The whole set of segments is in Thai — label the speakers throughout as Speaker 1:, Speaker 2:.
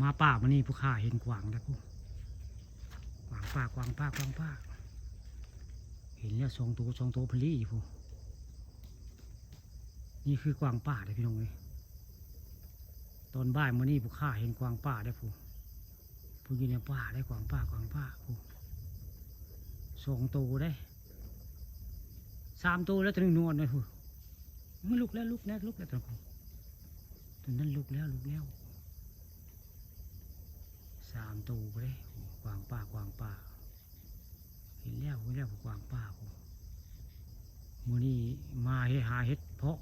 Speaker 1: มาป่ามานี่ผู้ข้าเห็นกวางแล้วผู้กวางป่ากวางป่ากวางป่าเห็นแล้วสองตัวสองตัวพลีอีผู้นี่คือกวางป่าเลยพี่น้องเลยตอนบ่ายมานี่ผู้ข้าเห็นกวางป่าได้ผู้ผู้อยู่ในป่าได้กวางป่ากวางป่าผู้สองตัวได้สามตัวแล้วตัวนึงนวลเลยผู้ไม่ลุกแล้วลุกแล้วลุกแล้วตัวนั้นตัวนั้นลุกแล้วลุกแล้ว สามตัวเลยกวางป่ากวางป่าเห็นแล้วเห็นแล้วกวางป่าผมมือนี้มาเฮหาเฮ็ดเพาะ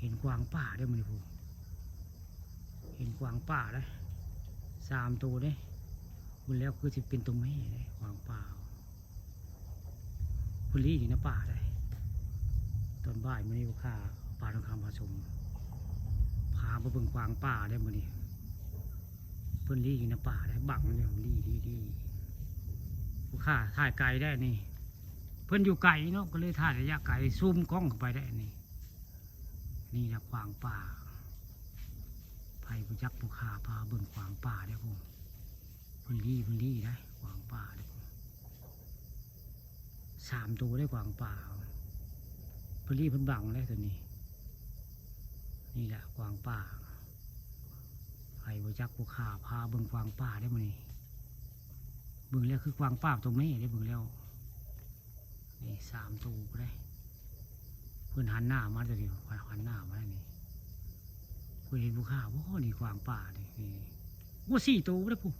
Speaker 1: เห็นกวางป่าได้มือนี้ผมเห็นกวางป่าได้สามตัวได้บุญแล้วคือจะเป็นตัวแม่ได้กวางป่าพุลี่อยู่ในป่าได้ตอนบ่ายมือนี้ข้าป่าทองคำผสมพาไปเบิ่งกวางป่าได้มือนี้ เพิ่นลี่อยู่ในป่าได้บังมันอยู่ลี่ลี่ลี่ผู้ข้าถ่ายไกลได้นี่ เพิ่นอยู่ไกลเนาะก็เลยถ่ายระยะไกลซูมกล้องเข้าไปได้นี่ นี่นะขวางป่าไผ่ผู้จักผู้ข้าพาเบิ่งขวางป่าได้ผมเพิ่นลี่เพิ่นลี่ได้ขวางป่าได้ผมสามตัวได้ขวางป่าเพิ่นลี่เพิ่นบังได้ตัวนี้ นี่แหละขวางป่า ไผ่บจักผู้ขาพาเบิ่งกวางป่าได้มั้นี่เบิ่งแล้วคือกวางป่าตัวแม่ได้เบิ่งแล้วนี่สามตัวก็ได้ เพื่อนหันหน้ามาตัวเดียวหันหน้ามาได้นี่เพื่อนเห็นผู้ขาว่านี่กวางป่านี่นี่ว่าสี่ตัวได้ผู้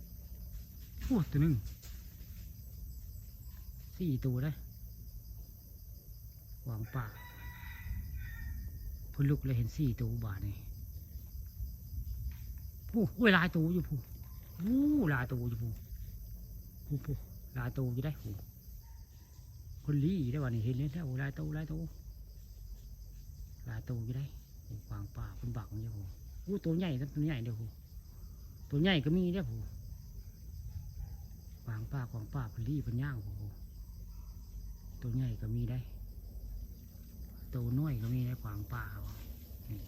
Speaker 1: โอ้ตัวหนึ่งสี่ตัวได้กวางป่าเพื่อนลุกเลยเห็นสี่ตัวบาทนี่ ผู้ผู้ลายตัวอยู่ผู้ผู้ลายตัวอยู่ผู้ผู้ผู้ลายตัวอยู่ได้ผู้คนลี้ได้วันนี้เห็นเลยแล้วหลายตัวหลายตัวหลายตัวอยู่ได้ผู้ฟางป่าคนบักอยู่ผู้ผู้ตัวใหญ่ตัวใหญ่เด้อผู้ตัวใหญ่ก็มีได้ผู้ฟางป่าของป่าคนลีคนย่างผู้ตัวใหญ่ก็มีได้ตัวน้อยก็มีได้ขวางป่านี่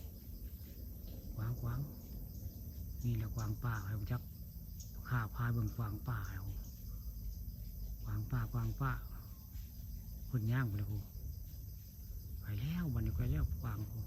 Speaker 1: ขวางขวาง นี่แหละกวางป่าครับจักข้าพาเบิ่งกวางป่าครับกวางป่ากวางป่าคนย่างไปแล้วกูไปแล้ววันนี้ไปแล้วกวางกู